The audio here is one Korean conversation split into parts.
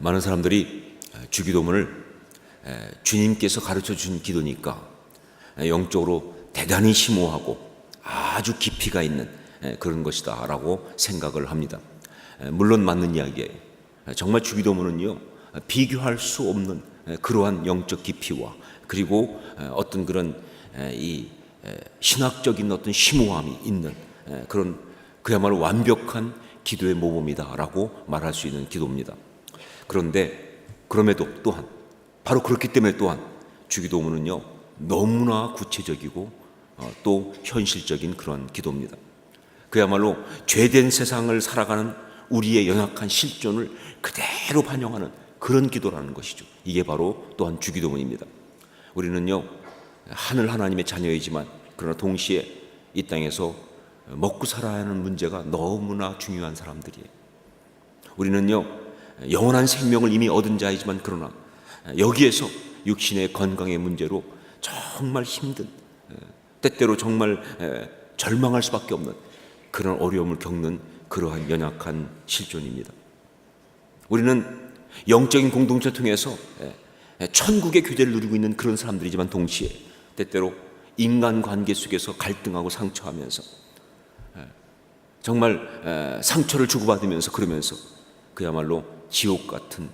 많은 사람들이 주기도문을 주님께서 가르쳐 준 기도니까 영적으로 대단히 심오하고 아주 깊이가 있는 그런 것이다라고 생각을 합니다. 물론 맞는 이야기예요. 정말 주기도문은요 비교할 수 없는 그러한 영적 깊이와 그리고 어떤 그런 이 신학적인 어떤 심오함이 있는 그런 그야말로 완벽한 기도의 모범이다라고 말할 수 있는 기도입니다. 그런데 그럼에도 또한 바로 그렇기 때문에 또한 주기도문은요 너무나 구체적이고 어, 또 현실적인 그런 기도입니다. 그야말로 죄된 세상을 살아가는 우리의 연약한 실존을 그대로 반영하는 그런 기도라는 것이죠. 이게 바로 또한 주기도문입니다. 우리는요 하늘 하나님의 자녀이지만 그러나 동시에 이 땅에서 먹고 살아야 하는 문제가 너무나 중요한 사람들이에요. 우리는요 영원한 생명을 이미 얻은 자이지만 그러나 여기에서 육신의 건강의 문제로 정말 힘든 때때로 정말 절망할 수밖에 없는 그런 어려움을 겪는 그러한 연약한 실존입니다. 우리는 영적인 공동체 통해서 천국의 교제를 누리고 있는 그런 사람들이지만 동시에 때때로 인간 관계 속에서 갈등하고 상처하면서 정말 상처를 주고받으면서 그러면서 그야말로 지옥 같은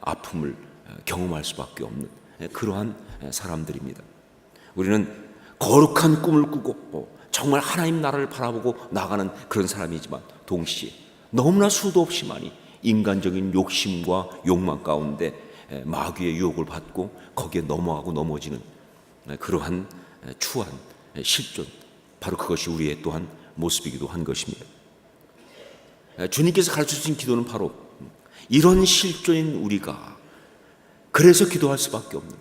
아픔을 경험할 수밖에 없는 그러한 사람들입니다. 우리는 거룩한 꿈을 꾸고 정말 하나님 나라를 바라보고 나가는 그런 사람이지만 동시에 너무나 수도 없이 많이 인간적인 욕심과 욕망 가운데 마귀의 유혹을 받고 거기에 넘어가고 넘어지는 그러한 추한 실존 바로 그것이 우리의 또한 모습이기도 한 것입니다. 주님께서 가르쳐 주신 기도는 바로 이런 실존인 우리가 그래서 기도할 수밖에 없는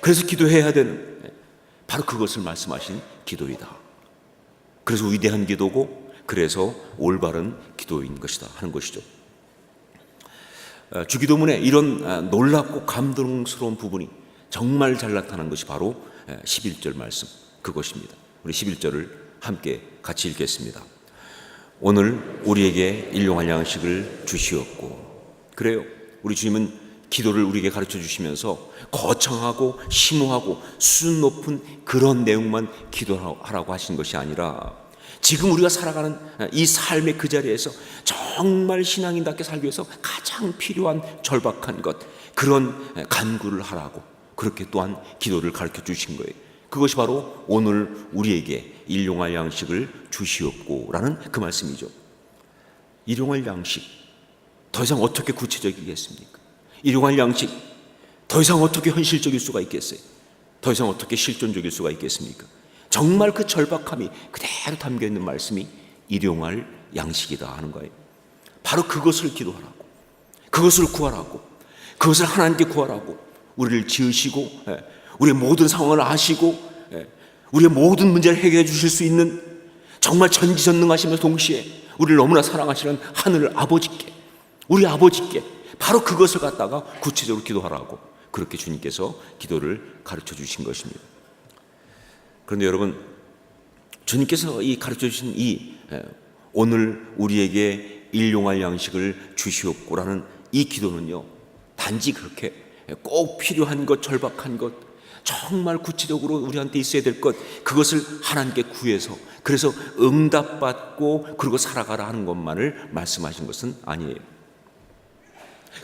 그래서 기도해야 되는 바로 그것을 말씀하신 기도이다. 그래서 위대한 기도고 그래서 올바른 기도인 것이다 하는 것이죠. 주기도문에 이런 놀랍고 감동스러운 부분이 정말 잘 나타난 것이 바로 11절 말씀 그것입니다. 우리 11절을 함께 같이 읽겠습니다. 오늘 우리에게 일용할 양식을 주시옵고 그래요. 우리 주님은 기도를 우리에게 가르쳐 주시면서 거창하고 심오하고 수준 높은 그런 내용만 기도하라고 하신 것이 아니라 지금 우리가 살아가는 이 삶의 그 자리에서 정말 신앙인답게 살기 위해서 가장 필요한 절박한 것 그런 간구를 하라고 그렇게 또한 기도를 가르쳐 주신 거예요. 그것이 바로 오늘 우리에게 일용할 양식을 주시옵고라는 그 말씀이죠. 일용할 양식 더 이상 어떻게 구체적이겠습니까? 일용할 양식 더 이상 어떻게 현실적일 수가 있겠어요? 더 이상 어떻게 실존적일 수가 있겠습니까? 정말 그 절박함이 그대로 담겨 있는 말씀이 일용할 양식이다 하는 거예요. 바로 그것을 기도하라고, 그것을 구하라고, 그것을 하나님께 구하라고, 우리를 지으시고, 예, 우리의 모든 상황을 아시고, 예, 우리의 모든 문제를 해결해 주실 수 있는 정말 전지전능하시면서 동시에 우리를 너무나 사랑하시는 하늘 아버지께, 우리 아버지께 바로 그것을 갖다가 구체적으로 기도하라고 그렇게 주님께서 기도를 가르쳐 주신 것입니다. 그런데 여러분, 주님께서 이 가르쳐 주신 이 오늘 우리에게 일용할 양식을 주시옵고라는 이 기도는요, 단지 그렇게 꼭 필요한 것, 절박한 것, 정말 구체적으로 우리한테 있어야 될 것, 그것을 하나님께 구해서 그래서 응답받고 그리고 살아가라 하는 것만을 말씀하신 것은 아니에요.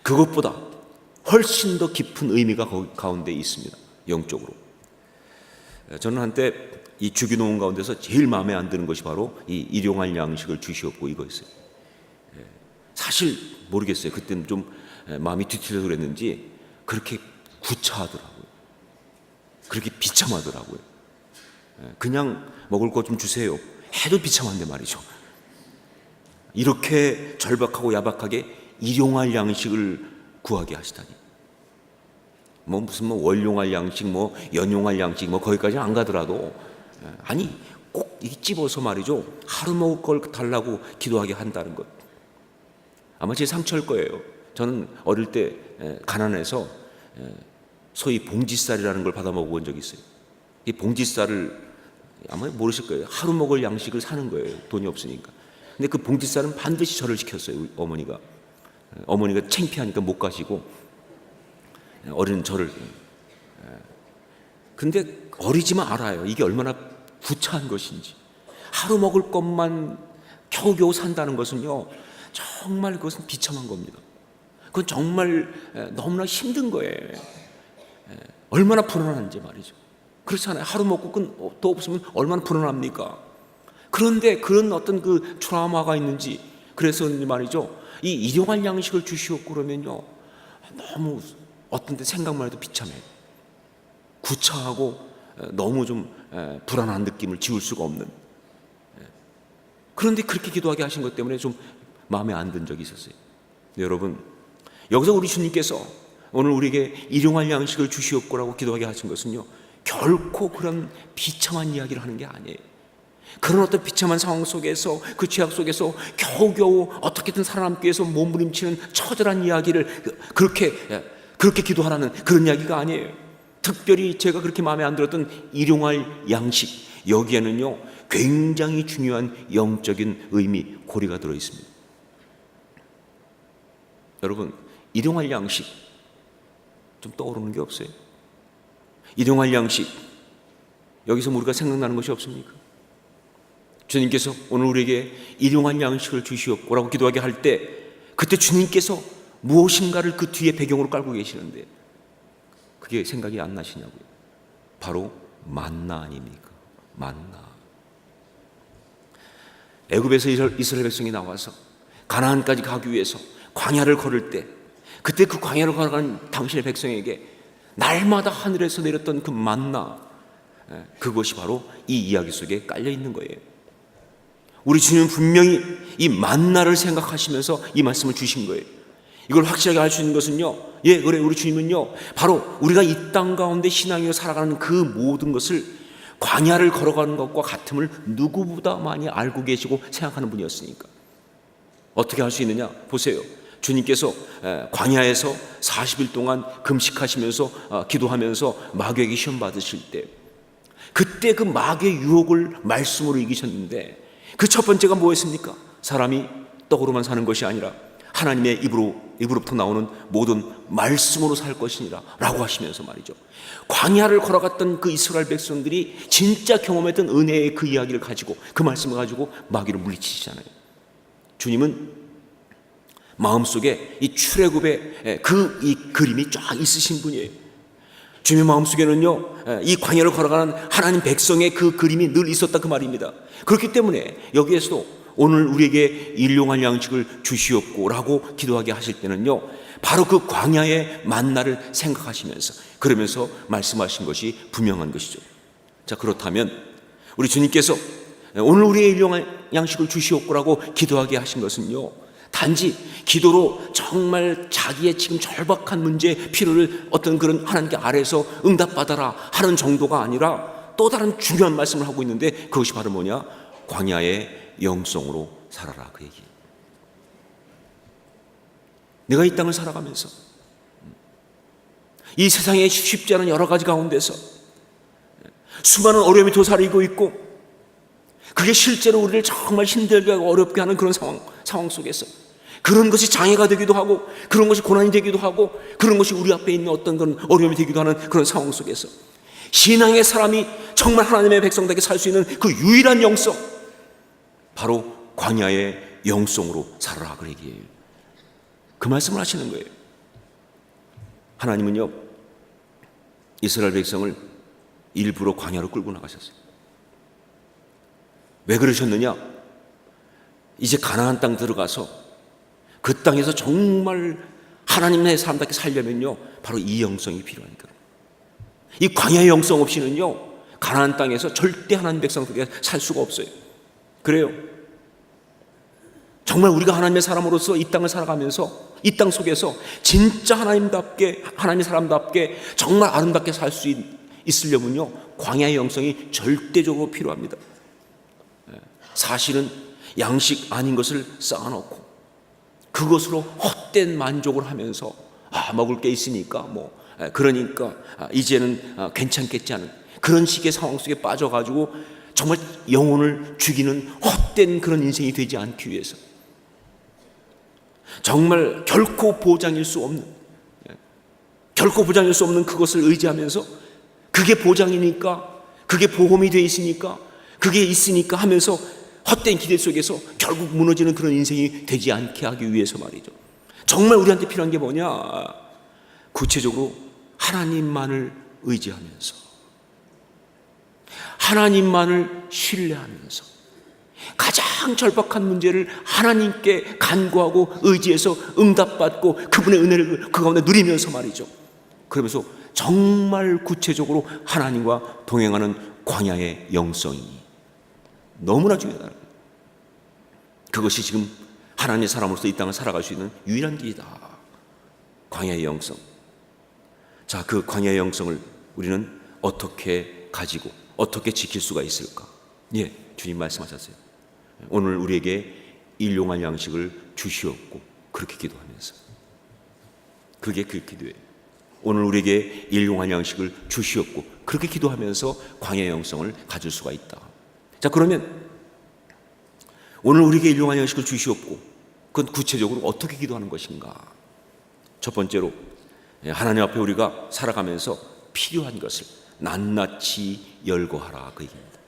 그것보다 훨씬 더 깊은 의미가 가운데 있습니다. 영적으로. 저는 한때 이 주기농원 가운데서 제일 마음에 안 드는 것이 바로 이 일용할 양식을 주시옵고 이거였어요. 사실 모르겠어요. 그때는 좀 마음이 뒤틀려서 그랬는지 그렇게 구차하더라고요. 그렇게 비참하더라고요. 그냥 먹을 것 좀 주세요. 해도 비참한데 말이죠. 이렇게 절박하고 야박하게 일용할 양식을 구하게 하시다니. 뭐 무슨 뭐 월용할 양식, 뭐 연용할 양식, 뭐 거기까지 안 가더라도 아니 꼭 이 집어서 말이죠 하루 먹을 걸 달라고 기도하게 한다는 것. 아마 제 상처일 거예요. 저는 어릴 때 가난해서 소위 봉지쌀이라는 걸 받아 먹어본 적이 있어요. 이 봉지쌀을 아마 모르실 거예요. 하루 먹을 양식을 사는 거예요. 돈이 없으니까. 근데 그 봉지쌀은 반드시 절을 시켰어요. 어머니가. 어머니가 창피하니까 못 가시고 어린 저를 근데 어리지만 알아요. 이게 얼마나 구차한 것인지. 하루 먹을 것만 겨우겨우 산다는 것은요. 정말 그것은 비참한 겁니다. 그건 정말 너무나 힘든 거예요. 얼마나 불안한지 말이죠. 그렇잖아요. 하루 먹고 끝- 또 없으면 얼마나 불안합니까? 그런데 그런 어떤 그 트라우마가 있는지 그래서 말이죠. 이 일용할 양식을 주시옵고 그러면요. 너무 어떤 때 생각만 해도 비참해요. 구차하고 에, 너무 좀 에, 불안한 느낌을 지울 수가 없는. 에. 그런데 그렇게 기도하게 하신 것 때문에 좀 마음에 안 든 적이 있었어요. 네, 여러분, 여기서 우리 주님께서 오늘 우리에게 일용할 양식을 주시옵고라고 기도하게 하신 것은요, 결코 그런 비참한 이야기를 하는 게 아니에요. 그런 어떤 비참한 상황 속에서 그 죄악 속에서 겨우겨우 어떻게든 살아남기 위해서 몸부림치는 처절한 이야기를 그- 그렇게 예, 그렇게 기도하라는 그런 이야기가 아니에요. 특별히 제가 그렇게 마음에 안 들었던 일용할 양식 여기에는요 굉장히 중요한 영적인 의미 고리가 들어 있습니다. 여러분 일용할 양식 좀 떠오르는 게 없어요. 일용할 양식 여기서 우리가 생각나는 것이 없습니까? 주님께서 오늘 우리에게 일용할 양식을 주시옵고라고 기도하게 할 때 그때 주님께서 무엇인가를 그 뒤에 배경으로 깔고 계시는데 그게 생각이 안 나시냐고요. 바로 만나 아닙니까? 만나. 애굽에서 이스라엘 백성이 나와서 가나안까지 가기 위해서 광야를 걸을 때 그때 그 광야를 걸어가는 당신의 백성에게 날마다 하늘에서 내렸던 그 만나 예, 그것이 바로 이 이야기 속에 깔려 있는 거예요. 우리 주님은 분명히 이 만나를 생각하시면서 이 말씀을 주신 거예요. 이걸 확실하게 알 수 있는 것은요. 예, 그래. 우리 주님은요. 바로 우리가 이 땅 가운데 신앙으로 살아가는 그 모든 것을 광야를 걸어가는 것과 같음을 누구보다 많이 알고 계시고 생각하는 분이었으니까. 어떻게 할 수 있느냐? 보세요. 주님께서 에, 광야에서 40일 동안 금식하시면서 어, 기도하면서 마귀에게 시험 받으실 때 그때 그 마귀의 유혹을 말씀으로 이기셨는데 그 첫 번째가 뭐였습니까? 사람이 떡으로만 사는 것이 아니라 하나님의 입으로 입으로부터 나오는 모든 말씀으로 살 것이니라라고 하시면서 말이죠. 광야를 걸어갔던 그 이스라엘 백성들이 진짜 경험했던 은혜의 그 이야기를 가지고 그 말씀을 가지고 마귀를 물리치시잖아요. 주님은 마음속에 이 출애굽의 그 이 그림이 쫙 있으신 분이에요. 주님의 마음속에는요, 이 광야를 걸어가는 하나님 백성의 그 그림이 늘 있었다 그 말입니다. 그렇기 때문에 여기에서도 오늘 우리에게 일용할 양식을 주시옵고라고 기도하게 하실 때는요, 바로 그 광야의 만나를 생각하시면서 그러면서 말씀하신 것이 분명한 것이죠. 자, 그렇다면 우리 주님께서 오늘 우리의 일용할 양식을 주시옵고라고 기도하게 하신 것은요, 단지 기도로 정말 자기의 지금 절박한 문제 필요를 어떤 그런 하나님께 아래서 응답받아라 하는 정도가 아니라 또 다른 중요한 말씀을 하고 있는데 그것이 바로 뭐냐? 광야의 영성으로 살아라 그 얘기. 내가 이 땅을 살아가면서 이 세상에 쉽지 않은 여러 가지 가운데서 수많은 어려움이 도사리고 있고 그게 실제로 우리를 정말 힘들게 하고 어렵게 하는 그런 상황, 상황 속에서 그런 것이 장애가 되기도 하고 그런 것이 고난이 되기도 하고 그런 것이 우리 앞에 있는 어떤 그런 어려움이 되기도 하는 그런 상황 속에서 신앙의 사람이 정말 하나님의 백성들에게 살 수 있는 그 유일한 영성 바로 광야의 영성으로 살아라 그 얘기예요. 그 말씀을 하시는 거예요. 하나님은요 이스라엘 백성을 일부러 광야로 끌고 나가셨어요. 왜 그러셨느냐? 이제 가나안 땅 들어가서 그 땅에서 정말 하나님 의 사람답게 살려면요, 바로 이 영성이 필요하니까. 이 광야의 영성 없이는요, 가나안 땅에서 절대 하나님 백성들에게 살 수가 없어요. 그래요. 정말 우리가 하나님의 사람으로서 이 땅을 살아가면서 이 땅 속에서 진짜 하나님답게 하나님의 사람답게 정말 아름답게 살 수 있으려면요 광야의 영성이 절대적으로 필요합니다. 사실은 양식 아닌 것을 쌓아놓고 그것으로 헛된 만족을 하면서 아 먹을 게 있으니까 뭐 에, 그러니까 아, 이제는 아, 괜찮겠지 하는 그런 식의 상황 속에 빠져가지고 정말 영혼을 죽이는 헛된 그런 인생이 되지 않기 위해서. 정말 결코 보장일 수 없는 예, 결코 보장일 수 없는 그것을 의지하면서 그게 보장이니까 그게 보험이 돼 있으니까 그게 있으니까 하면서 헛된 기대 속에서 결국 무너지는 그런 인생이 되지 않게 하기 위해서 말이죠. 정말 우리한테 필요한 게 뭐냐? 구체적으로 하나님만을 의지하면서 하나님만을 신뢰하면서 가장 절박한 문제를 하나님께 간구하고 의지해서 응답받고 그분의 은혜를 그 가운데 누리면서 말이죠. 그러면서 정말 구체적으로 하나님과 동행하는 광야의 영성이 너무나 중요하다. 그것이 지금 하나님의 사람으로서 이 땅을 살아갈 수 있는 유일한 길이다. 광야의 영성. 자, 그 광야의 영성을 우리는 어떻게 가지고 어떻게 지킬 수가 있을까? 예, 주님 말씀하셨어요. 오늘 우리에게 일용할 양식을 주시옵고 그렇게 기도하면서 그게 그 기도예요. 오늘 우리에게 일용할 양식을 주시옵고 그렇게 기도하면서 광야의 영성을 가질 수가 있다. 자, 그러면 오늘 우리에게 일용할 양식을 주시옵고 그건 구체적으로 어떻게 기도하는 것인가? 첫 번째로 예, 하나님 앞에 우리가 살아가면서 필요한 것을 낱낱이 열거하라 그 얘기입니다.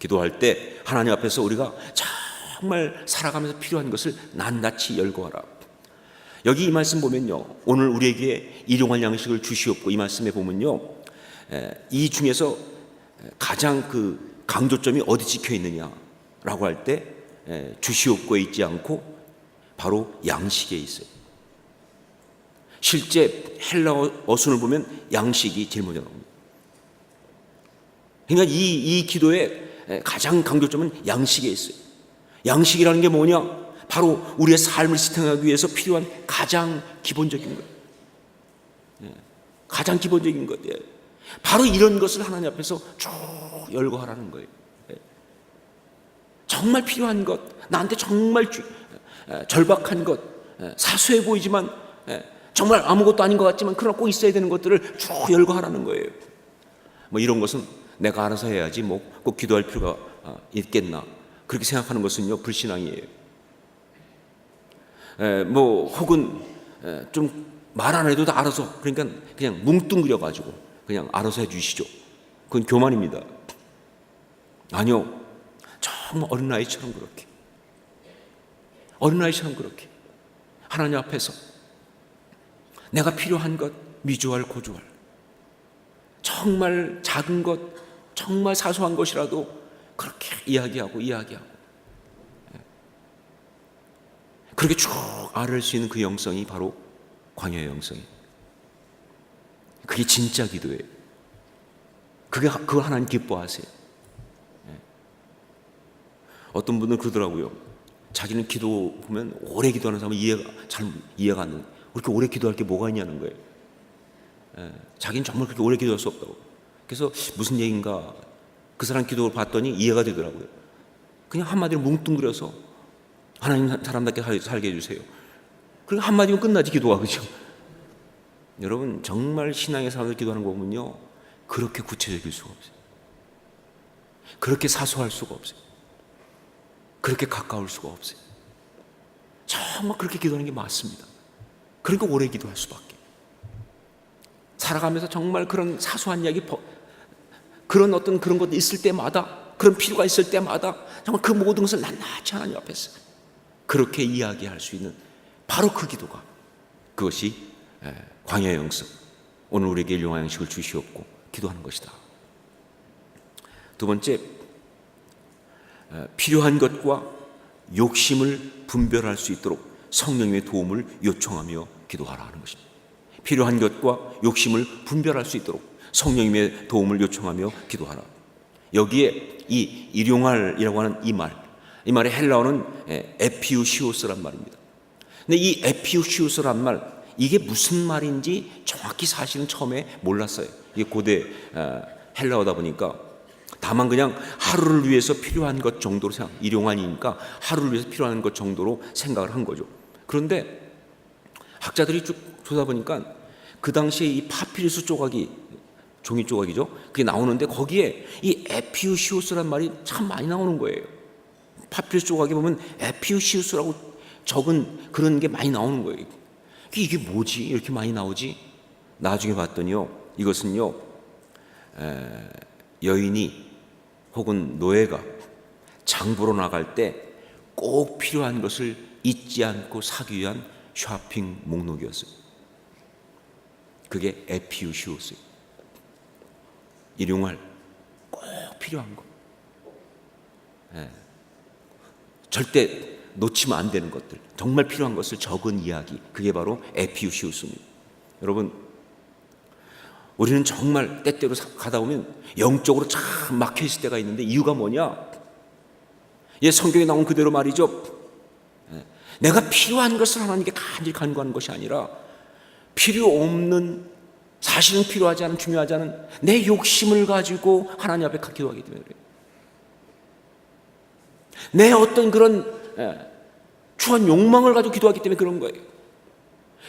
기도할 때 하나님 앞에서 우리가 정말 살아가면서 필요한 것을 낱낱이 열거하라. 여기 이 말씀 보면요. 오늘 우리에게 일용할 양식을 주시옵고 이 말씀에 보면요. 에, 이 중에서 가장 그 강조점이 어디 찍혀 있느냐라고 할 때 주시옵고에 있지 않고 바로 양식에 있어요. 실제 헬라어 어순을 보면 양식이 제일 먼저 나옵니다. 그러니까 이, 이 기도의 가장 강조점은 양식에 있어요. 양식이라는 게 뭐냐? 바로 우리의 삶을 지탱하기 위해서 필요한 가장 기본적인 것. 예, 가장 기본적인 것. 예. 바로 이런 것을 하나님 앞에서 쭉 열거하라는 거예요. 예. 정말 필요한 것, 나한테 정말 주, 예, 절박한 것, 예, 사소해 보이지만 예, 정말 아무것도 아닌 것 같지만 그러나 꼭 있어야 되는 것들을 쭉 열거하라는 거예요. 뭐 이런 것은 내가 알아서 해야지 뭐 꼭 기도할 필요가 아, 있겠나 그렇게 생각하는 것은요 불신앙이에요. 에, 뭐 혹은 좀말 안 해도 다 알아서 그러니까 그냥 뭉뚱그려 가지고 그냥 알아서 해주시죠. 그건 교만입니다. 아니요, 정말 어린 나이처럼 그렇게 어린 나이처럼 그렇게 하나님 앞에서 내가 필요한 것 미주알 고주알 정말 작은 것 정말 사소한 것이라도 그렇게 이야기하고 이야기하고 예. 그렇게 쭉 아를 수 있는 그 영성이 바로 광야의 영성이 그게 진짜 기도예요. 그게 그걸 하나님 기뻐하세요. 예. 어떤 분은 그러더라고요. 자기는 기도 보면 오래 기도하는 사람은 이해가 잘 이해가 안 돼. 그렇게 오래 기도할 게 뭐가 있냐는 거예요. 예. 자기는 정말 그렇게 오래 기도할 수 없다고. 그래서 무슨 얘기인가 그 사람 기도를 봤더니 이해가 되더라고요. 그냥 한마디로 뭉뚱그려서 하나님 사람답게 살게 해주세요. 그리고 한마디면 끝나지 기도가 그죠? 여러분 정말 신앙의 사람들 기도하는 거 보면요 그렇게 구체적일 수가 없어요. 그렇게 사소할 수가 없어요. 그렇게 가까울 수가 없어요. 정말 그렇게 기도하는 게 맞습니다. 그러니까 오래 기도할 수밖에. 살아가면서 정말 그런 사소한 이야기, 그런 어떤 그런 것도 있을 때마다, 그런 필요가 있을 때마다 정말 그 모든 것을 낱낱이 하나님 앞에서 그렇게 이야기할 수 있는 바로 그 기도가 그것이 광야의 영성. 오늘 우리에게 일용할 양식을 주시옵고 기도하는 것이다. 두 번째, 필요한 것과 욕심을 분별할 수 있도록 성령님의 도움을 요청하며 기도하라 하는 것입니다. 필요한 것과 욕심을 분별할 수 있도록 성령님의 도움을 요청하며 기도하라. 여기에 이 일용할이라고 하는 이 말, 이 말의 헬라어는 에피우시오스란 말입니다. 근데 이 에피우시오스란 말, 이게 무슨 말인지 정확히 사실은 처음에 몰랐어요. 이게 고대 헬라어다 보니까 다만 그냥 하루를 위해서 필요한 것 정도로 생각, 일용한이니까 하루를 위해서 필요한 것 정도로 생각을 한 거죠. 그런데 학자들이 쭉 조사 보니까 그 당시에 이 파피루스 조각이 종이 조각이죠. 그게 나오는데 거기에 이 에피우시우스란 말이 참 많이 나오는 거예요. 파피루스 조각에 보면 에피우시우스라고 적은 그런 게 많이 나오는 거예요. 이게 뭐지? 이렇게 많이 나오지? 나중에 봤더니요, 이것은요, 에, 여인이 혹은 노예가 장보러 나갈 때 꼭 필요한 것을 잊지 않고 사기 위한 쇼핑 목록이었어요. 그게 에피우시오스예요. 일용할 꼭 필요한 거. 예. 절대 놓치면 안 되는 것들, 정말 필요한 것을 적은 이야기, 그게 바로 에피우시우스입니다. 여러분, 우리는 정말 때때로 사- 가다 보면 영적으로 참 막혀 있을 때가 있는데 이유가 뭐냐? 예, 성경에 나온 그대로 말이죠. 예, 내가 필요한 것을 하나님께 간절히 간구하는 것이 아니라 필요 없는 사실은 필요하지 않은 중요하지 않은 내 욕심을 가지고 하나님 앞에 기도하기 때문에 그래요. 내 어떤 그런 예, 추한 욕망을 가지고 기도하기 때문에 그런 거예요.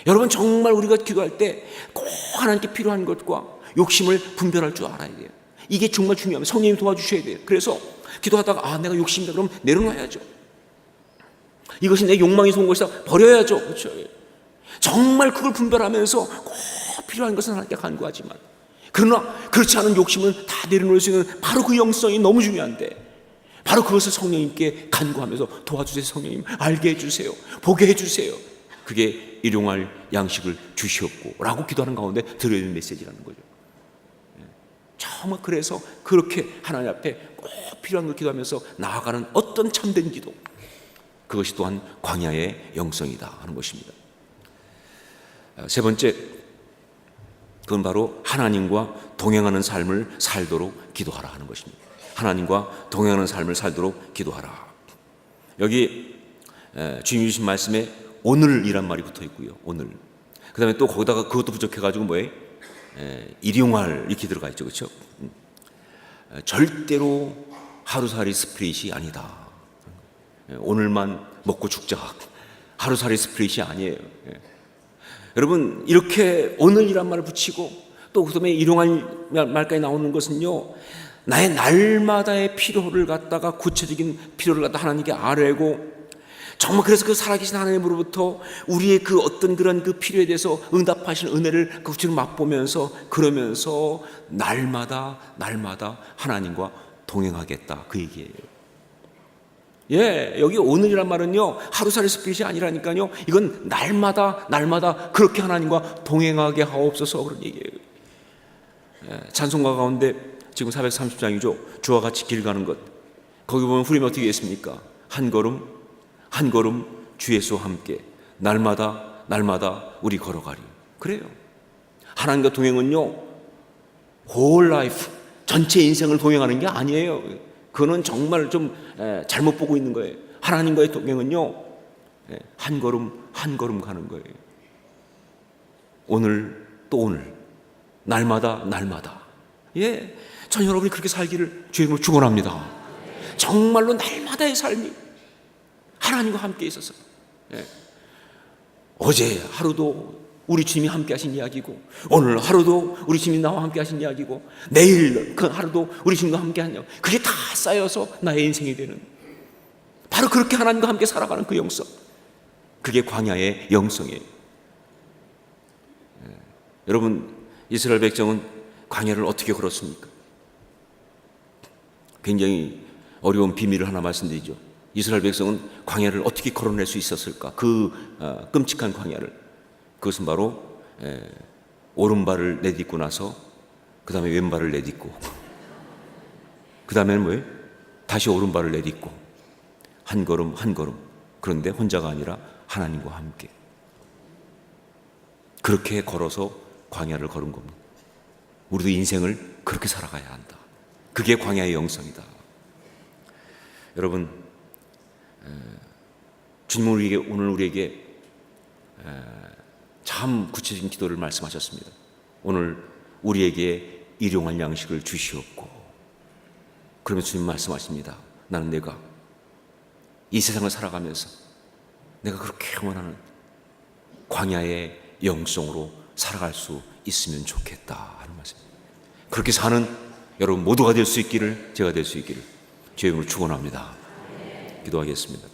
여러분 정말 우리가 기도할 때 꼭 하나님께 필요한 것과 욕심을 분별할 줄 알아야 돼요. 이게 정말 중요합니다. 성령님 도와주셔야 돼요. 그래서 기도하다가 아 내가 욕심이다 그럼 내려놔야죠. 이것이 내 욕망이 좋은 것이다 버려야죠. 그렇죠. 정말 그걸 분별하면서 꼭 필요한 것은 하나님께 간구하지만 그러나 그렇지 않은 욕심은 다 내려놓을 수 있는 바로 그 영성이 너무 중요한데 바로 그것을 성령님께 간구하면서 도와주세요 성령님. 알게 해주세요. 보게 해주세요. 그게 일용할 양식을 주시옵고 라고 기도하는 가운데 들어있는 메시지라는 거죠. 예. 정말 그래서 그렇게 하나님 앞에 꼭 필요한 걸 기도하면서 나아가는 어떤 참된 기도. 그것이 또한 광야의 영성이다 하는 것입니다. 아, 세 번째 그건 바로 하나님과 동행하는 삶을 살도록 기도하라 하는 것입니다. 하나님과 동행하는 삶을 살도록 기도하라. 여기 에, 주님 주신 말씀에 오늘이란 말이 붙어 있고요. 오늘. 그 다음에 또 거기다가 그것도 부족해가지고 에, 일용할 이렇게 들어가 있죠, 그렇죠? 절대로 하루살이 스프릿이 아니다. 에, 오늘만 먹고 죽자. 하루살이 스프릿이 아니에요. 예. 여러분 이렇게 오늘이란 말을 붙이고 또 그다음에 일용할 말까지 나오는 것은요 나의 날마다의 필요를 갖다가 구체적인 필요를 갖다 하나님께 아뢰고 정말 그래서 그 살아계신 하나님으로부터 우리의 그 어떤 그런 그 필요에 대해서 응답하신 은혜를 구체로 맛보면서 그러면서 날마다 날마다 하나님과 동행하겠다 그 얘기예요. 예, 여기 오늘이란 말은요, 하루살이 스피릿이 아니라니까요, 이건 날마다, 날마다 그렇게 하나님과 동행하게 하옵소서 그런 얘기예요. 예, 찬송가 가운데 지금 430장이죠. 주와 같이 길 가는 것. 거기 보면 후렴이 어떻게 했습니까? 한 걸음, 한 걸음 주 예수와 함께, 날마다, 날마다 우리 걸어가리. 그래요. 하나님과 동행은요, whole life, 전체 인생을 동행하는 게 아니에요. 그거는 정말 좀 에, 잘못 보고 있는 거예요. 하나님과의 동행은요, 에, 한 걸음 한 걸음 가는 거예요. 오늘 또 오늘, 날마다 날마다. 예, 전 여러분이 그렇게 살기를 주님으로 축원합니다. 정말로 날마다의 삶이 하나님과 함께 있어서 예. 어제 하루도 우리 주님이 함께 하신 이야기고 오늘 하루도 우리 주님이 나와 함께 하신 이야기고 내일 그 하루도 우리 주님과 함께 하냐 그게 다 쌓여서 나의 인생이 되는 바로 그렇게 하나님과 함께 살아가는 그 영성 그게 광야의 영성이에요 예. 여러분 이스라엘 백성은 광야를 어떻게 걸었습니까? 굉장히 어려운 비밀을 하나 말씀드리죠 이스라엘 백성은 광야를 어떻게 걸어낼 수 있었을까 그 어, 끔찍한 광야를 그것은 바로 에, 오른발을 내딛고 나서 그 다음에 왼발을 내딛고 그 다음에는 뭐예요? 다시 오른발을 내딛고 한 걸음 한 걸음 그런데 혼자가 아니라 하나님과 함께 그렇게 걸어서 광야를 걸은 겁니다. 우리도 인생을 그렇게 살아가야 한다. 그게 광야의 영성이다. 여러분 주님은 우리에게 오늘 우리에게 참 구체적인 기도를 말씀하셨습니다. 오늘 우리에게 일용할 양식을 주시옵고 그러면 주님 말씀하십니다. 나는 내가 이 세상을 살아가면서 내가 그렇게 원하는 광야의 영성으로 살아갈 수 있으면 좋겠다 하는 말씀입니다. 그렇게 사는 여러분 모두가 될 수 있기를 제가 될 수 있기를 이름으로 축원합니다. 기도하겠습니다.